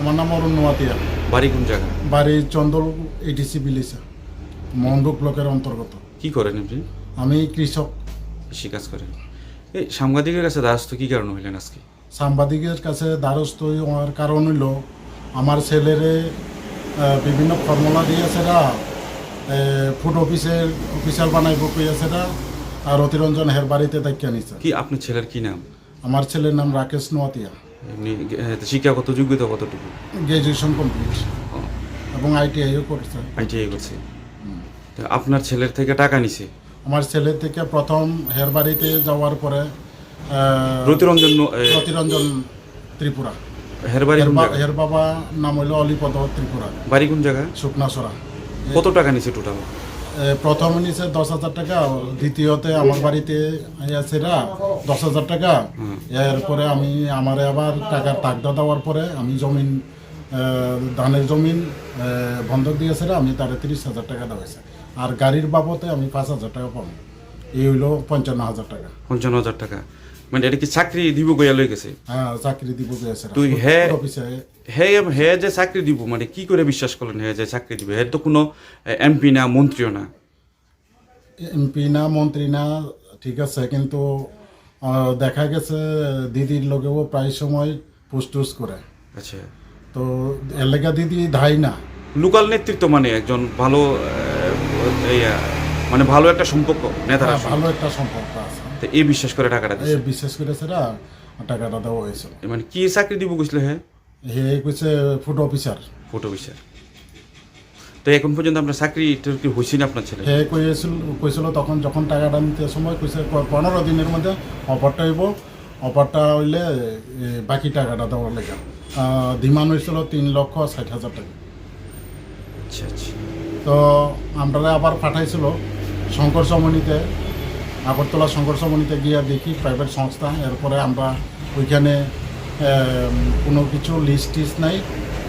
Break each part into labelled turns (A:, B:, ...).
A: আমার নাম অরুণ নোয়াতিয়া।
B: বাড়ি কোন জায়গা
A: বাড়ি চন্দল এডিসি বিলিসা মন্ডু ব্লকের অন্তর্গত।
B: কি করেন আপনি?
A: আমি কৃষক।
B: কৃষি কাজ করেন। এই সাংবাদিকের কাছে দ্বারস্থ কি কারণ হইলেন আজকে?
A: সাংবাদিকের কাছে দ্বারস্থ হওয়ার কারণ হইল আমার ছেলেরে বিভিন্ন ফর্মুলা দিয়েছে না ফুড অফিসের অফিসার বানাইব কইয়াছে না আর অতিরঞ্জন হের বাড়িতে দায়িত্ব নিছে।
B: কি আপনার ছেলের কি নাম?
A: আমার ছেলের নাম রাকেশ নোয়াতিয়া।
B: এমনি শিক্ষাগত যোগ্যতা কতটুকু?
A: গ্রাজুয়েশন কমপ্লিট এবং আইটিআইও করছে।
B: আইটিআই করছে। তো আপনার ছেলের থেকে টাকা নিছে?
A: আমার ছেলে থেকে প্রথম হের বাড়িতে যাওয়ার পরে আহ,
B: প্রতিরঞ্জন
A: প্রতিরঞ্জন ত্রিপুরা।
B: হের বাড়ি
A: হের বাবা নাম হইল অলিপদ ত্রিপুরা।
B: বাড়ি কোন জায়গা
A: শুকনাসরা
B: কত টাকা নিছে টোটাল
A: প্রথম নিচে দশ হাজার টাকা, দ্বিতীয়তে আমার বাড়িতে আইয়াছেরা দশ হাজার টাকা। এরপরে আমি আমার আবার টাকার তাকদা দেওয়ার পরে আমি জমিন ধানের জমিন বন্ধক দিয়েছে আমি তার তিরিশ হাজার টাকা দেওয়াছে আর গাড়ির বাবদে আমি পাঁচ হাজার টাকা পাবো। এই হইল পঞ্চান্ন হাজার টাকা।
B: পঞ্চান্ন হাজার টাকা। মানে এটা কি চাকরি দিব গইয়া লই গেছে?
A: হ্যাঁ চাকরি দিব গেছে
B: তুই হে- হে হে যে চাকরি দিব মানে কি করে বিশ্বাস করলেন হে যে চাকরি দিবে? হে তো কোনো এমপি না মন্ত্রীও না?
A: এমপি না মন্ত্রী না ঠিক আছে কিন্তু দেখা গেছে দিদির লগেও প্রায় সময় পুস্টুস করে
B: আচ্ছা।
A: তো এলাকা দিদি ধাই না।
B: লোকাল নেতৃত্ব মানে একজন ভালো মানে ভালো একটা সম্পর্ক নেতারা
A: হ্যাঁ, ভালো একটা সম্পর্ক আছে।
B: তো এই বিশ্বাস করে টাকাটা দিচ্ছে
A: বিশেষ করে সেটা টাকাটা দেওয়া হয়েছিল।
B: মানে কি চাকরি দিব কইছিল হে?
A: হে কইছে ফুড অফিসার
B: ফটো বিচার তো এখন পর্যন্ত আপনার চাকরি টাকরি হয়েছে না আপনার ছেলে?
A: হে কইছিল কইছিল তখন যখন টাকাটা নিতে সময় কইছে পনেরো দিনের মধ্যে অফারটা হইব। অফারটা হইলে বাকি টাকাটা দেওয়ার লেগে। ডিমান্ড হয়েছিল তিন লক্ষ ষাট হাজার টাকা।
B: আচ্ছা আচ্ছা।
A: তো আমরা আবার পাঠাইছিল শঙ্কর সমনীতে আগরতলা সমনীতে গিয়ে দেখি প্রাইভেট সংস্থা এরপরে আমরা ওইখানে কোনো কিছু লিস্ট টিস্ট নাই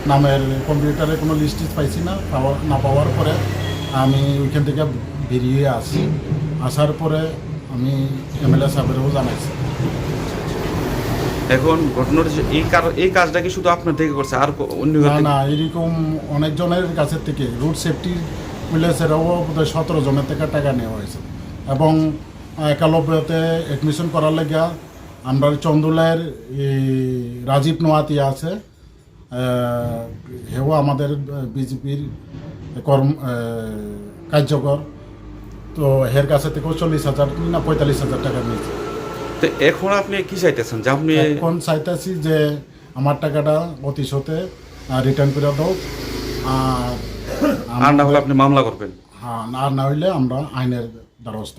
A: নামের কম্পিউটারে কোনো লিস্ট টিস্ট পাইছি না পাওয়া না পাওয়ার পরে আমি ওইখান থেকে বেরিয়ে আসি। আসার পরে আমি এমএলএ সাহেবেরও জানাইছি।
B: এখন ঘটনা হচ্ছে এই কার- এই কাজটা কি শুধু আপনার থেকে করছে আর অন্য
A: না না এরকম অনেকজনের কাছের থেকে। রুট সেফটি পুলিশেরও বোধহয় সতেরো জনের থেকে টাকা নেওয়া হয়েছে। এবং একালব্যতে অ্যাডমিশন করার লেগে আমরা চন্দুলের এই রাজীব নোয়াতি আছে। হেও আমাদের বিজেপির কর্ম কার্যকর। তো হের কাছে থেকেও চল্লিশ হাজার না পঁয়তাল্লিশ হাজার টাকা নিয়েছে।
B: তো এখন আপনি কি চাইতেছেন? যে আপনি
A: এখন চাইতেছি যে আমার টাকাটা অতি সতে রিটার্ন করে দাও। আর
B: আর না হলে আপনি মামলা করবেন।
A: হ্যাঁ আর না হইলে আমরা আইনের দ্বারস্থ